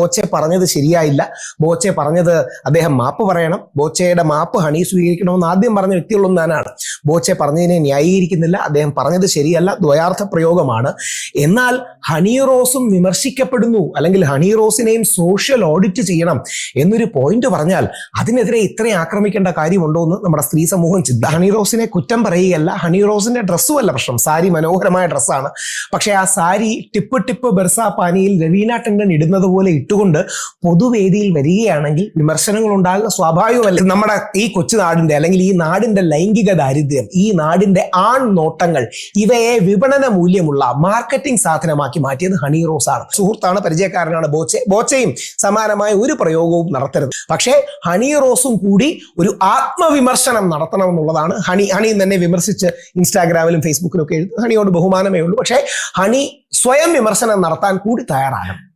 ബോച്ചെ പറഞ്ഞത് ശരിയായില്ല. ബോച്ചെ പറഞ്ഞത് അദ്ദേഹം മാപ്പ് പറയണം. ബോച്ചയുടെ മാപ്പ് ഹണി സ്വീകരിക്കണമെന്ന് ആദ്യം പറഞ്ഞ വ്യക്തികളൊന്നും ഞാനാണ് ബോച്ചെ പറഞ്ഞതിനെ ന്യായീകരിക്കുന്നില്ല. അദ്ദേഹം പറഞ്ഞത് ശരിയല്ല. ദ്വയാർത്ഥ പ്രയോഗമാണ്. എന്നാൽ ഹണി റോസും വിമർശിക്കപ്പെടുന്നു. അല്ലെങ്കിൽ ഹണി റോസിനെയും സോഷ്യൽ ഓഡിറ്റ് ചെയ്യണം എന്നൊരു പോയിന്റ് പറഞ്ഞാൽ അതിനെതിരെ ഇത്രയും ആക്രമിക്കേണ്ട കാര്യമുണ്ടോ എന്ന് നമ്മുടെ സ്ത്രീ സമൂഹം ചിന്ത ഹണി റോസിനെ കുറ്റം പറയുകയല്ല. ഹണി റോസിന്റെ ഡ്രസ്സും അല്ല പ്രശ്നം. സാരി മനോഹരമായ ഡ്രസ്സാണ്. പക്ഷേ ആ സാരി ടിപ്പ് ടിപ്പ് ബെർസ പാനിയിൽ രവീന ടണ്ടൻ ഇടുന്നത് പോലെ ഇട്ടുകൊണ്ട് പൊതുവേദിയിൽ വരികയാണെങ്കിൽ വിമർശനങ്ങൾ ഉണ്ടാകുക സ്വാഭാവികമല്ല? നമ്മുടെ ഈ കൊച്ചു നാടിന്റെ അല്ലെങ്കിൽ ഈ നാടിന്റെ ലൈംഗിക ദാരിദ്ര്യം ഈ നാടിന്റെ ആൺ നോട്ടങ്ങൾ ഇവയെ വിപണന മൂല്യമുള്ള മാർക്കറ്റിംഗ് സാധനമാക്കി മാറ്റിയത് ഹണി റോസ് ആണ്. സുഹൃത്താണ് പരിചയക്കാരനാണ് ബോച്ചെ. ബോച്ചയും സമാനമായ ഒരു പ്രയോഗവും നടത്തരുത്. പക്ഷേ ഹണി റോസും കൂടി ഒരു ആത്മവിമർശനം നടത്തണമെന്നുള്ളതാണ് ഹണി. ഹണി തന്നെ വിമർശിച്ച് ഇൻസ്റ്റാഗ്രാമിലും ഫേസ്ബുക്കിലും ഒക്കെ എഴുതി ഹണിയോട് ബഹുമാനമേ ഉള്ളൂ. പക്ഷേ ഹണി സ്വയം വിമർശനം നടത്താൻ കൂടി തയ്യാറാകണം.